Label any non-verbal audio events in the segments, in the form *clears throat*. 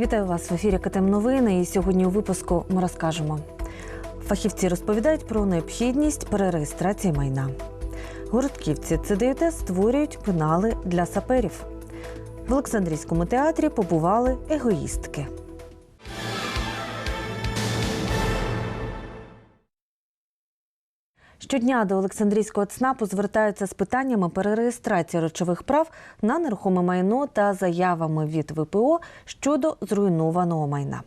Вітаю вас в ефірі КТМ Новини. І сьогодні у випуску ми розкажемо. Фахівці розповідають про необхідність перереєстрації майна. Гуртківці ЦДЮТ створюють пенали для саперів. В Олександрійському театрі побували егоїстки. Щодня до Олександрійського ЦНАПу звертаються з питаннями перереєстрації речових прав на нерухоме майно та заявами від ВПО щодо зруйнованого майна.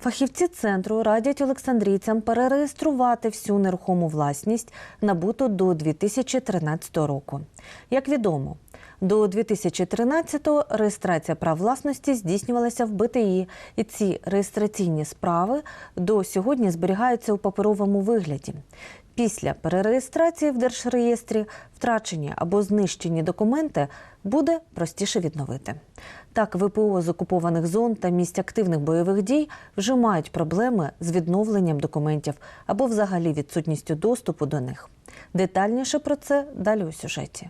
Фахівці центру радять олександрійцям перереєструвати всю нерухому власність, набуту до 2013 року. Як відомо, до 2013-го реєстрація прав власності здійснювалася в БТІ, і ці реєстраційні справи до сьогодні зберігаються у паперовому вигляді. Після перереєстрації в держреєстрі втрачені або знищені документи буде простіше відновити. Так, ВПО з окупованих зон та місць активних бойових дій вже мають проблеми з відновленням документів або взагалі відсутністю доступу до них. Детальніше про це далі у сюжеті.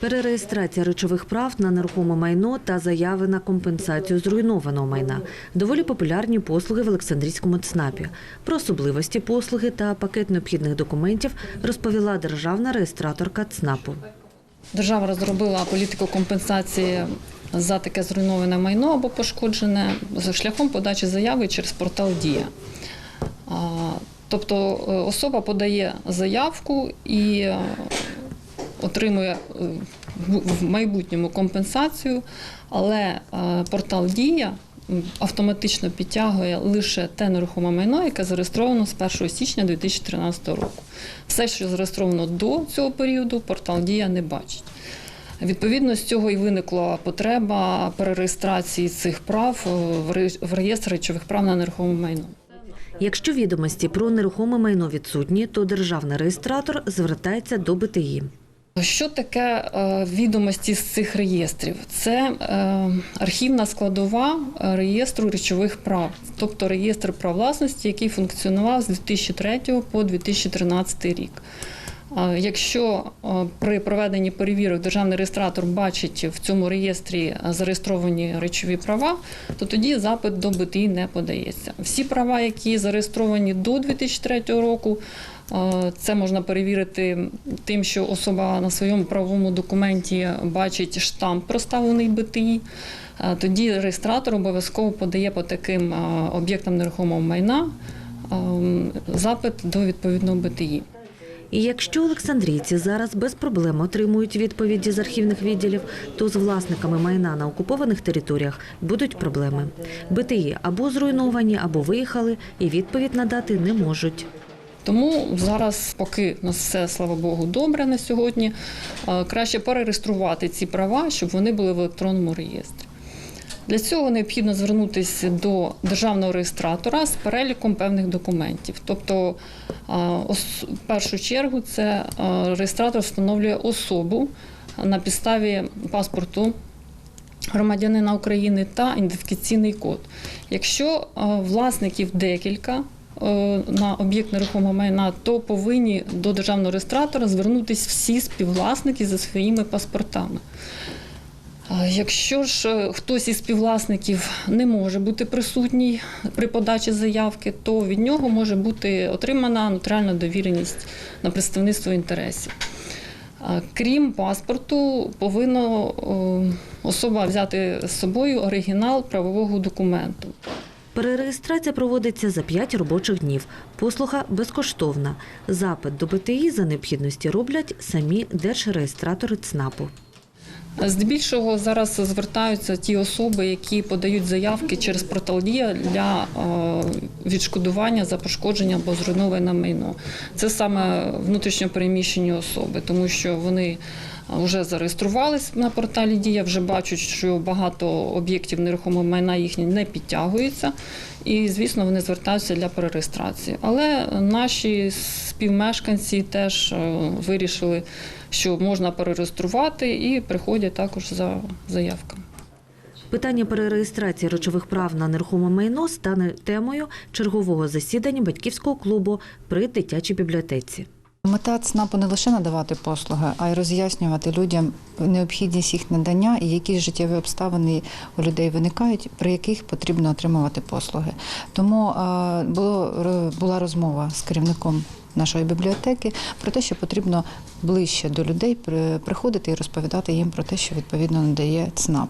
Перереєстрація речових прав на нерухоме майно та заяви на компенсацію зруйнованого майна доволі популярні послуги в Олександрійському ЦНАПі. Про особливості послуги та пакет необхідних документів розповіла державна реєстраторка ЦНАПу. Держава розробила політику компенсації за таке зруйноване майно або пошкоджене за шляхом подачі заяви через портал Дія. Тобто е, особа подає заявку і е, отримує е, в- майбутньому компенсацію, але е, портал Дія автоматично підтягує лише те нерухоме майно, яке зареєстровано з 1 січня 2013 року. Все, що зареєстровано до цього періоду, портал Дія не бачить. Відповідно, з цього і виникла потреба перереєстрації цих прав е, в реєстр речових прав на нерухоме майно. Якщо відомості про нерухоме майно відсутні, то державний реєстратор звертається до БТІ. Що таке е, відомості з цих реєстрів? Це е, архівна складова е, реєстру речових прав, тобто реєстр прав власності, який функціонував з 2003 по 2013 рік. Якщо при проведенні перевірок державний реєстратор бачить в цьому реєстрі зареєстровані речові права, то тоді запит до БТІ не подається. Всі права, які зареєстровані до 2003 року, це можна перевірити тим, що особа на своєму правовому документі бачить штамп проставлений БТІ. Е, Тоді реєстратор обов'язково подає по таким е, об'єктам нерухомого майна е, запит до відповідного БТІ. І якщо олександрійці зараз без проблем отримують відповіді з архівних відділів, то з власниками майна на окупованих територіях будуть проблеми. БТІ або зруйновані, або виїхали, і відповідь надати не можуть. Тому зараз, поки у нас все, слава Богу, добре на сьогодні, е, краще перереєструвати ці права, щоб вони були в електронному реєстрі. Для цього необхідно звернутися до державного реєстратора з переліком певних документів. Тобто, е, в першу чергу, це е, реєстратор встановлює особу на підставі паспорту громадянина України та ідентифікаційний код. Якщо власників декілька на об'єкт нерухомого майна, то повинні до державного реєстратора звернутися всі співвласники за своїми паспортами. Е, Якщо ж е, хтось із співвласників не може бути присутній при подачі заявки, то від нього може бути отримана нотаріальна довіреність на представництво інтересів. Крім паспорту, повинна е, особа взяти з собою оригінал правового документу. Перереєстрація проводиться за 5 робочих днів. Послуга безкоштовна. Запит до БТІ за необхідності роблять самі держреєстратори ЦНАПу. Здебільшого зараз звертаються ті особи, які подають заявки через портал Дія для е, відшкодування за пошкодження або зруйноване майно. Це саме внутрішньо переміщені особи, тому що вони вже зареєструвались на порталі Дія, вже бачать, що багато об'єктів нерухомого майна їхні не підтягуються. І, звісно, вони звертаються для перереєстрації. Але наші співмешканці теж е, вирішили, що можна перереєструвати і приходять також за заявками. Питання перереєстрації речових прав на нерухоме майно стане темою чергового засідання батьківського клубу при дитячій бібліотеці. Мета ЦНАПу не лише надавати послуги, а й роз'яснювати людям необхідність їх надання і які життєві обставини у людей виникають, при яких потрібно отримувати послуги. Тому було, була розмова з керівником нашої бібліотеки про те, що потрібно ближче до людей при- приходити і розповідати їм про те, що відповідно надає ЦНАП.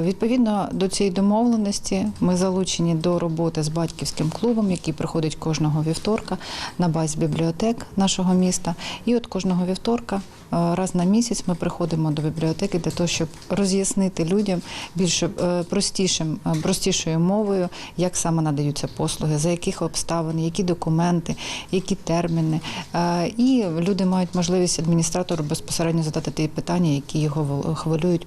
Відповідно до цієї домовленості ми залучені до роботи з батьківським клубом, який приходить кожного вівторка на базі бібліотек нашого міста. І от кожного вівторка, раз на місяць, ми приходимо до бібліотеки для того, щоб роз'яснити людям більш е, простішим, е, простішою мовою, як саме надаються послуги, за яких обставин, які документи, які терміни. Е, І люди мають можливість адміністратору безпосередньо задати ті питання, які його хвилюють.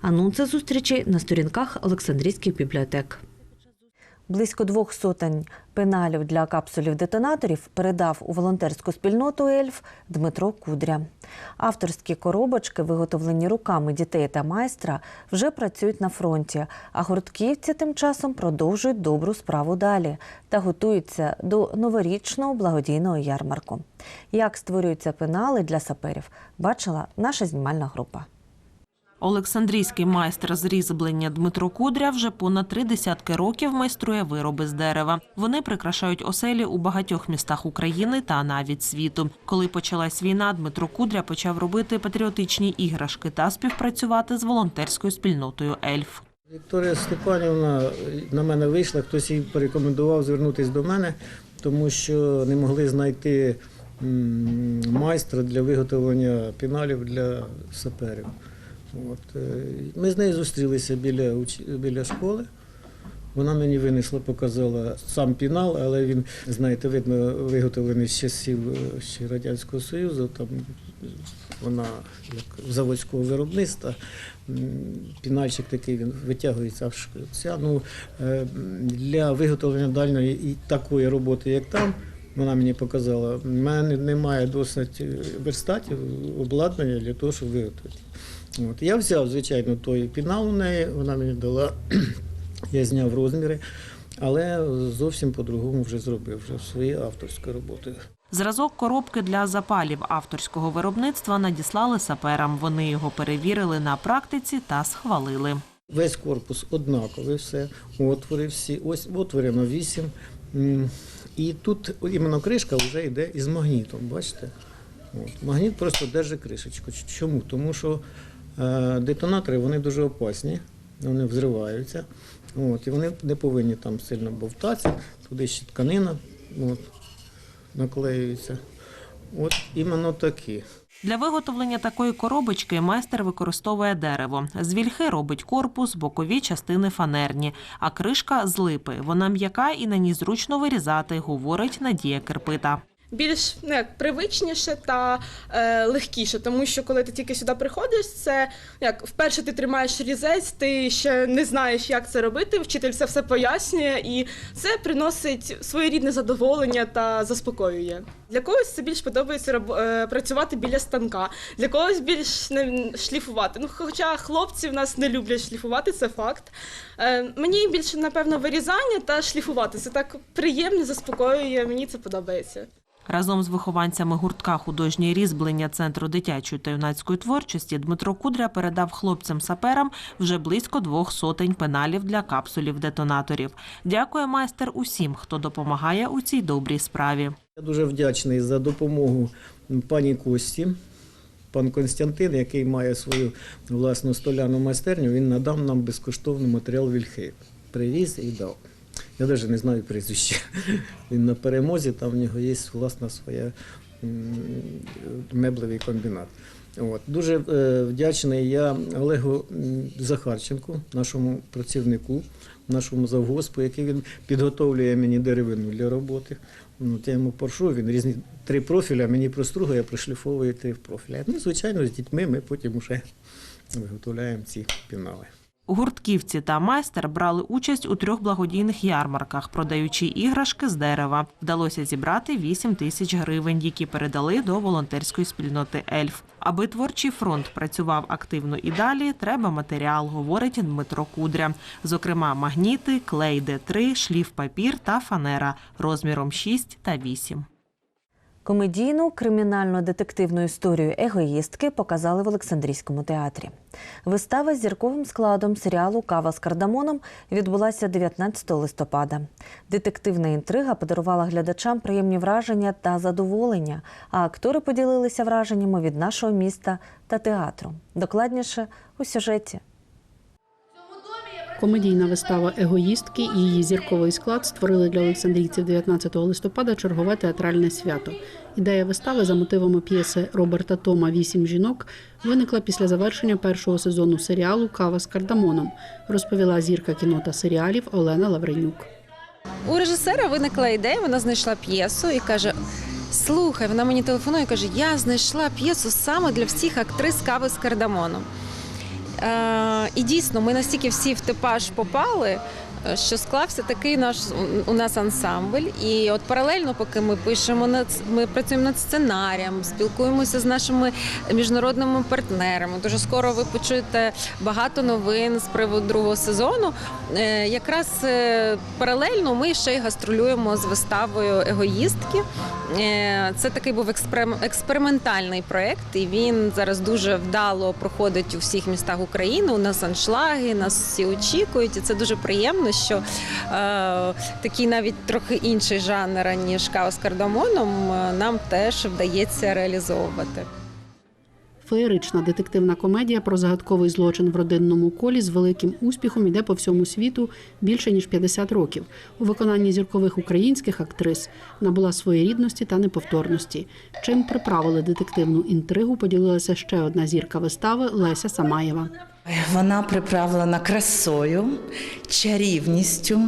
Анонси зустрічей на сторінках Олександрійських бібліотек. Близько двох сотень пеналів для капсулів-детонаторів передав у волонтерську спільноту Ельф Дмитро Кудря. Авторські коробочки, виготовлені руками дітей та майстра, вже працюють на фронті, а гуртківці тим часом продовжують добру справу далі та готуються до новорічного благодійного ярмарку. Як створюються пенали для саперів, бачила наша знімальна група. Олександрійський майстер з різьблення Дмитро Кудря вже понад три десятки років майструє вироби з дерева. Вони прикрашають оселі у багатьох містах України та навіть світу. Коли почалась війна, Дмитро Кудря почав робити патріотичні іграшки та співпрацювати з волонтерською спільнотою Ельф. Вікторія Степанівна на мене вийшла, хтось їй порекомендував звернутися до мене, тому що не могли знайти майстра для виготовлення піналів для саперів. От. е, Ми з нею зустрілися біля, біля школи. Вона мені винесла, показала сам пінал, але він, знаєте, видно, виготовлений з часів е, ще Радянського Союзу. Там вона як заводського виробництва. Пінальчик такий він витягується аж ця. Ну, е, для виготовлення дальньої і такої роботи, як там, вона мені показала, в мене немає досить верстатів, обладнання для того, щоб виготовити. От. Я взяв, звичайно, той пінал у неї, вона мені дала, *clears throat* я зняв розміри, але зовсім по-другому вже зробив, вже своєю авторською роботою. Зразок коробки для запалів авторського виробництва надіслали саперам. Вони його перевірили на практиці та схвалили. Весь корпус однаковий, все, отвори всі, ось отвори на 8. І тут іменно кришка вже йде із магнітом, бачите? От. Магніт просто держить кришечку. Чому? Тому що детонатори вони дуже опасні, вони взриваються. От, і вони не повинні там сильно бовтатися, туди ще тканина от, наклеюється. От іменно такі. Для виготовлення такої коробочки майстер використовує дерево. З вільхи робить корпус, бокові частини фанерні, а кришка з липи. Вона м'яка і на ній зручно вирізати, говорить Надія Кирпита. Більш ну, як, привичніше та е, легкіше, тому що коли ти тільки сюди приходиш, це як вперше ти тримаєш різець, ти ще не знаєш, як це робити. Вчитель це все пояснює, і це приносить своєрідне задоволення та заспокоює. Для когось це більш подобається роб- е, працювати біля станка, для когось більш не шліфувати. Ну, хоча хлопці в нас не люблять шліфувати, це факт. Е, мені більше напевно вирізання та шліфувати. Це так приємно, заспокоює. Мені це подобається. Разом з вихованцями гуртка художнє різьблення Центру дитячої та юнацької творчості Дмитро Кудря передав хлопцям-саперам вже близько двох сотень пеналів для капсулів детонаторів. Дякує майстер усім, хто допомагає у цій добрій справі. Я дуже вдячний за допомогу пані Кості. Пан Константин, який має свою власну столяну майстерню, він надав нам безкоштовний матеріал вільхи. Привіз і дав. Я навіть не знаю прізвище. Він на перемозі, там в нього є власна своя меблевий комбінат. От. Дуже е, вдячний я Олегу Захарченку, нашому працівнику, нашому завгоспу, який він підготовлює мені деревину для роботи. Ну, я йому прошу, він різні три профіля, мені простругує, пришліфовує три профіля. Ну, звичайно, з дітьми ми потім вже виготовляємо ці пінали. Гуртківці та майстер брали участь у трьох благодійних ярмарках, продаючи іграшки з дерева. Вдалося зібрати 8 тисяч гривень, які передали до волонтерської спільноти Ельф. Аби творчий фронт працював активно і далі, треба матеріал, говорить Дмитро Кудря. Зокрема, магніти, клей Д3, шліф папір та фанера розміром 6 та 8. Комедійну кримінально-детективну історію егоїстки показали в Олександрійському театрі. Вистава з зірковим складом серіалу Кава з кардамоном відбулася 19 листопада. Детективна інтрига подарувала глядачам приємні враження та задоволення, а актори поділилися враженнями від нашого міста та театру. Докладніше у сюжеті. Комедійна вистава егоїстки і її зірковий склад створили для олександрійців 19 листопада чергове театральне свято. Ідея вистави за мотивами п'єси Роберта Тома Вісім жінок виникла після завершення першого сезону серіалу Кава з кардамоном, розповіла зірка кіно та серіалів Олена Лавренюк. У режисера виникла ідея, вона знайшла п'єсу і каже: Слухай, вона мені телефонує і каже: Я знайшла п'єсу саме для всіх актрис кави з кардамоном. Е, і дійсно, ми настільки всі в типаж попали. е, Що склався такий наш у нас ансамбль, і от паралельно, поки ми пишемо над ми працюємо над сценарієм, спілкуємося з нашими міжнародними партнерами. Дуже скоро ви почуєте багато новин з приводу другого сезону. Е, Якраз паралельно ми ще й гастролюємо з виставою егоїстки. Е, Це такий був експерим- експериментальний проєкт, і він зараз дуже вдало проходить у всіх містах України. У нас аншлаги, нас всі очікують, і це дуже приємно, що е, такий навіть трохи інший жанр ніж каос кардамоном е, нам теж вдається реалізовувати. Феєрична детективна комедія про загадковий злочин в родинному колі з великим успіхом іде по всьому світу більше ніж 50 років. У виконанні зіркових українських актрис набула своєрідності та неповторності. Чим приправили детективну інтригу, поділилася ще одна зірка вистави Леся Самаєва. Вона приправлена красою, чарівністю,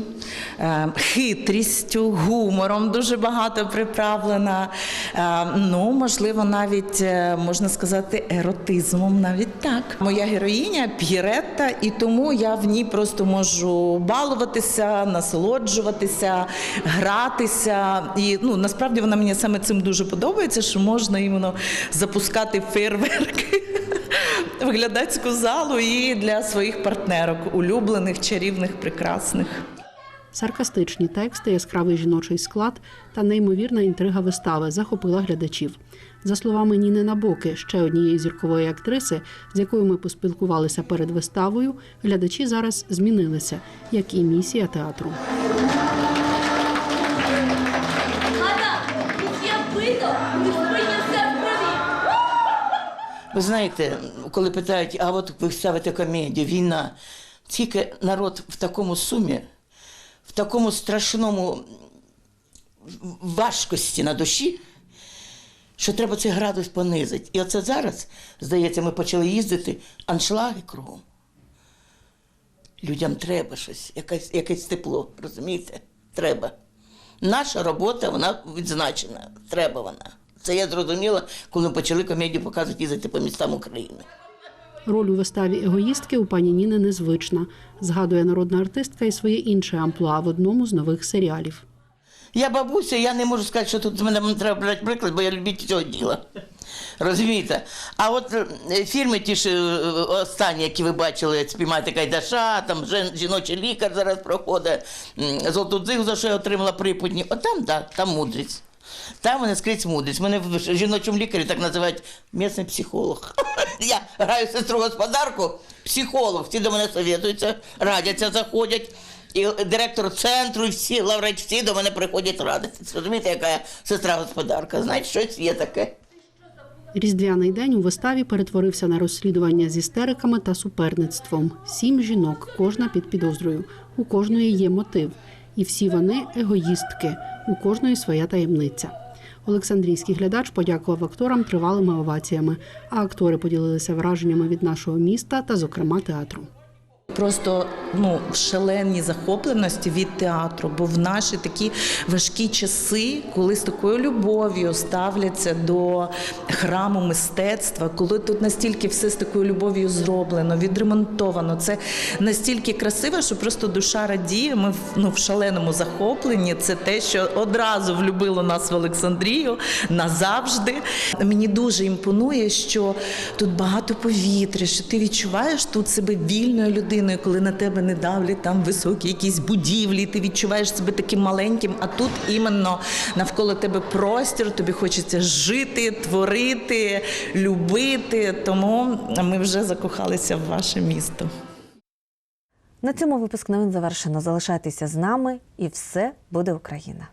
е, хитрістю, гумором дуже багато приправлена. Е, Ну, можливо, навіть е, можна сказати, еротизмом, навіть так. Моя героїня П'єретта, і тому я в ній просто можу балуватися, насолоджуватися, гратися. І ну насправді вона мені саме цим дуже подобається, що можна іменно запускати фейерверки в глядацьку залу і для своїх партнерок, улюблених, чарівних, прекрасних. Саркастичні тексти, яскравий жіночий склад та неймовірна інтрига вистави захопила глядачів. За словами Ніни Набоки, ще однієї зіркової актриси, з якою ми поспілкувалися перед виставою, глядачі зараз змінилися, як і місія театру. Ви знаєте, коли питають, а от ви ставите комедію, війна, тільки народ в такому сумі, в такому страшному важкості на душі, що треба цей градус понизити. І оце зараз, здається, ми почали їздити аншлаги кругом. Людям треба щось, якесь, якесь тепло, розумієте? Треба. Наша робота, вона відзначена. Треба вона. Це я зрозуміла, коли почали комедію показувати їздити по містам України. Роль у виставі егоїстки у пані Ніни незвична, згадує народна артистка і своє інше амплуа в одному з нових серіалів. Я бабуся, я не можу сказати, що тут з мене треба брати приклад, бо я любитель цього діла. Розумієте? А от е, фільми ті ж е, останні, які ви бачили, спіймати Кайдаша, там жіночий лікар зараз проходить, золоту дзигу, за що я отримала припутні. От там, так, там мудрість. Там вони скрізь мудрість. Мене в жіночому лікарі так називають місний психолог. *laughs* Я граю сестру господарку, психолог. Всі до мене совєтуються, радяться, заходять. І директор центру, і всі лаврець, всі до мене приходять радитися. Розумієте, яка я сестра господарка? Знаєте, щось є таке. Різдвяний день у виставі перетворився на розслідування з істериками та суперництвом. Сім жінок, кожна під підозрою. У кожної є мотив. І всі вони егоїстки. У кожної своя таємниця. Олександрійський глядач подякував акторам тривалими оваціями, а актори поділилися враженнями від нашого міста та, зокрема, театру. Просто ну в шаленій захопленості від театру, бо в наші такі важкі часи, коли з такою любов'ю ставляться до храму мистецтва, коли тут настільки все з такою любов'ю зроблено, відремонтовано, це настільки красиво, що просто душа радіє. Ми ну, в шаленому захопленні. Це те, що одразу влюбило нас в Олександрію назавжди. Мені дуже імпонує, що тут багато повітря, що ти відчуваєш тут себе вільною людиною. Україною, коли на тебе не давлять там високі якісь будівлі, ти відчуваєш себе таким маленьким, а тут іменно навколо тебе простір, тобі хочеться жити, творити, любити. Тому ми вже закохалися в ваше місто. На цьому випуск новин завершено. Залишайтеся з нами, і все буде Україна.